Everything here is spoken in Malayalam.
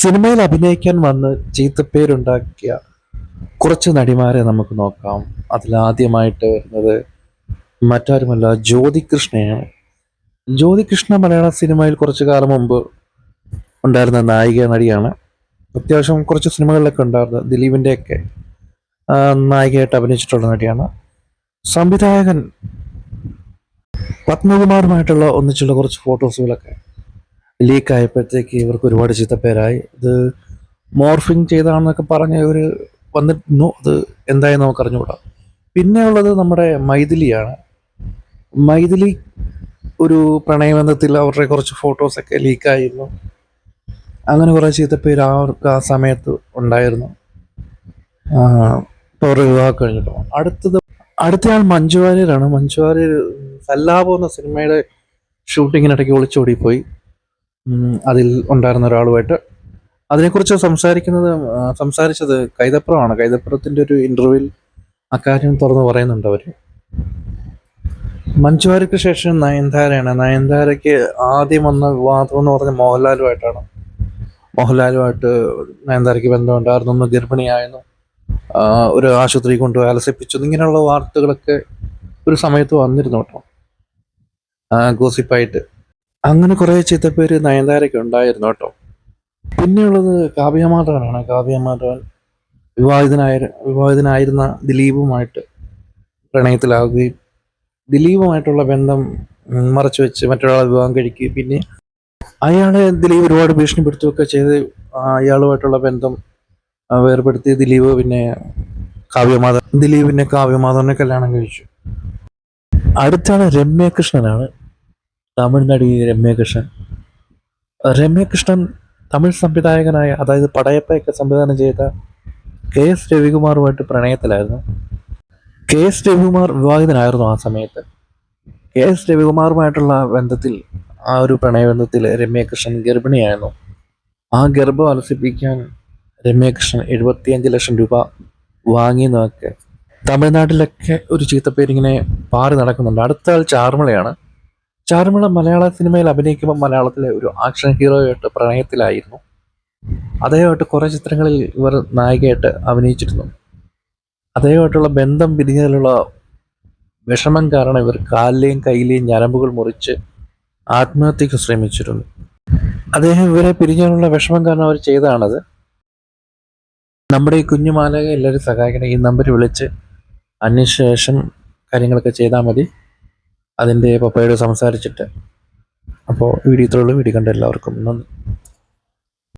സിനിമയിൽ അഭിനയിക്കാൻ വന്ന് ചീത്തപ്പേരുണ്ടാക്കിയ കുറച്ച് നടിമാരെ നമുക്ക് നോക്കാം. അതിലാദ്യമായിട്ട് വരുന്നത് മറ്റാരുമല്ല ജ്യോതികൃഷ്ണയാണ്. ജ്യോതികൃഷ്ണ മലയാള സിനിമയിൽ കുറച്ച് കാലം മുമ്പ് ഉണ്ടായിരുന്ന നായിക നടിയാണ്. അത്യാവശ്യം കുറച്ച് സിനിമകളിലൊക്കെ ഉണ്ടായിരുന്നു ദിലീപിന്റെയൊക്കെ നായികയായിട്ട് അഭിനയിച്ചിട്ടുള്ള നടിയാണ്. സംവിധായകൻ പത്മകുമാറുമായിട്ടുള്ള ഒന്നിച്ചുള്ള കുറച്ച് ഫോട്ടോസുകളൊക്കെ ലീക്ക് ആയപ്പോഴത്തേക്ക് ഇവർക്ക് ഒരുപാട് ചീത്തപ്പേരായി. ഇത് മോർഫിങ് ചെയ്താണെന്നൊക്കെ പറഞ്ഞ് ഇവർ വന്നിരുന്നു. അത് എന്തായി നമുക്ക് അറിഞ്ഞുകൂടാ പിന്നെ ഉള്ളത് നമ്മുടെ മൈഥിലിയാണ്. മൈഥിലി ഒരു പ്രണയബന്ധത്തിൽ അവരുടെ കുറച്ച് ഫോട്ടോസൊക്കെ ലീക്കായിരുന്നു. അങ്ങനെ കുറേ ചീത്തപ്പേര് അവർക്ക് ആ സമയത്ത് ഉണ്ടായിരുന്നു. ഇപ്പോൾ അവരുടെ വിവാഹം കഴിഞ്ഞിട്ടോ. അടുത്തത് അടുത്തയാൾ മഞ്ജു വാര്യരാണ് മഞ്ജു വാര്യർ സല്ലാബോ എന്ന സിനിമയുടെ ഷൂട്ടിങ്ങിനിടയ്ക്ക് ഒളിച്ചോടിപ്പോയി. അതിൽ ഉണ്ടായിരുന്ന ഒരാളുമായിട്ട് അതിനെക്കുറിച്ച് സംസാരിക്കുന്നത് സംസാരിച്ചത് കൈതപ്രമാണ്. കൈതപ്രത്തിന്റെ ഒരു ഇന്റർവ്യൂവിൽ അക്കാര്യം തുറന്ന് പറയുന്നുണ്ട് അവർ മഞ്ജുവാരിക്ക് ശേഷം നയൻതാരയാണ്. നയൻതാരയ്ക്ക് ആദ്യം വന്ന വിവാദം എന്ന് പറഞ്ഞ മോഹൻലാലുമായിട്ടാണ്. മോഹൻലാലുമായിട്ട് നയൻതാരയ്ക്ക് ബന്ധമുണ്ടായിരുന്നു. ഒന്ന് ഗർഭിണിയായിരുന്നു. ഒരു ആശുപത്രി കൊണ്ടുപോയി അലസിപ്പിച്ചു. ഇങ്ങനെയുള്ള വാർത്തകളൊക്കെ ഒരു സമയത്ത് വന്നിരുന്നു കേട്ടോ. ഗോസിപ്പായിട്ട്. അങ്ങനെ കുറേ ചീത്തപ്പേര് നയൻതാരയ്ക്ക് ഉണ്ടായിരുന്നു കേട്ടോ. പിന്നെയുള്ളത് കാവ്യമാധവനാണ്. കാവ്യമാധവൻ വിവാഹിതനായ വിവാഹിതനായിരുന്ന ദിലീപുമായിട്ട് പ്രണയത്തിലാവുകയും ദിലീപുമായിട്ടുള്ള ബന്ധം മറച്ചു വെച്ച് മറ്റൊരാളെ വിവാഹം കഴിക്കുകയും പിന്നെ അയാളെ ദിലീപ് ഒരുപാട് ഭീഷണിപ്പെടുത്തുകയൊക്കെ ചെയ്ത് അയാളുമായിട്ടുള്ള ബന്ധം വേർപ്പെടുത്തി ദിലീപ് പിന്നെ കാവ്യമാധവൻ ദിലീപിനെ കാവ്യമാധവനെ കല്യാണം കഴിച്ചു. അടുത്താണ് രമ്യകൃഷ്ണനാണ്. തമിഴ് നടി രമ്യകൃഷ്ണൻ. രമ്യകൃഷ്ണൻ തമിഴ് സംവിധായകനായ അതായത് പടയപ്പയൊക്കെ സംവിധാനം ചെയ്ത കെ എസ് രവികുമാറുമായിട്ട് പ്രണയത്തിലായിരുന്നു. കെ എസ് രവികുമാർ വിവാഹിതനായിരുന്നു ആ സമയത്ത്. കെ എസ് രവികുമാറുമായിട്ടുള്ള ബന്ധത്തിൽ ആ ഒരു പ്രണയബന്ധത്തിൽ രമ്യകൃഷ്ണൻ ഗർഭിണിയായിരുന്നു. ആ ഗർഭം അലസിപ്പിക്കാൻ രമ്യകൃഷ്ണൻ എഴുപത്തിയഞ്ച് ലക്ഷം രൂപ വാങ്ങിയെന്നൊക്കെ തമിഴ്നാട്ടിലൊക്കെ ഒരു ചീത്തപ്പേരിങ്ങനെ പാറി നടക്കുന്നുണ്ട്. അടുത്ത ആൾ ചാർമിളയാണ്. ചാർമിള മലയാള സിനിമയിൽ അഭിനയിക്കുമ്പോൾ മലയാളത്തിലെ ഒരു ആക്ഷൻ ഹീറോയായിട്ട് പ്രണയത്തിലായിരുന്നു. അദ്ദേഹമായിട്ട് കുറേ ചിത്രങ്ങളിൽ ഇവർ നായികയായിട്ട് അഭിനയിച്ചിരുന്നു. അദ്ദേഹമായിട്ടുള്ള ബന്ധം പിരിഞ്ഞതിലുള്ള വിഷമം കാരണം ഇവർ കാലിലെയും കയ്യിലെയും ഞരമ്പുകൾ മുറിച്ച് ആത്മഹത്യക്ക് ശ്രമിച്ചിരുന്നു. അദ്ദേഹം ഇവരെ പിരിഞ്ഞതിനുള്ള വിഷമം കാരണം അവർ ചെയ്തതാണത്. നമ്മുടെ ഈ കുഞ്ഞുമാലകെ എല്ലാവരും സഹായിക്കണം. ഈ നമ്പർ വിളിച്ച് അതിനുശേഷം കാര്യങ്ങളൊക്കെ ചെയ്താൽ മതി. അതിന്റെ പപ്പയോട് സംസാരിച്ചിട്ട് അപ്പോൾ വീഡിയോ ഇത്രയുള്ളൂ വീഡിയോ കണ്ട എല്ലാവർക്കും നന്ദി.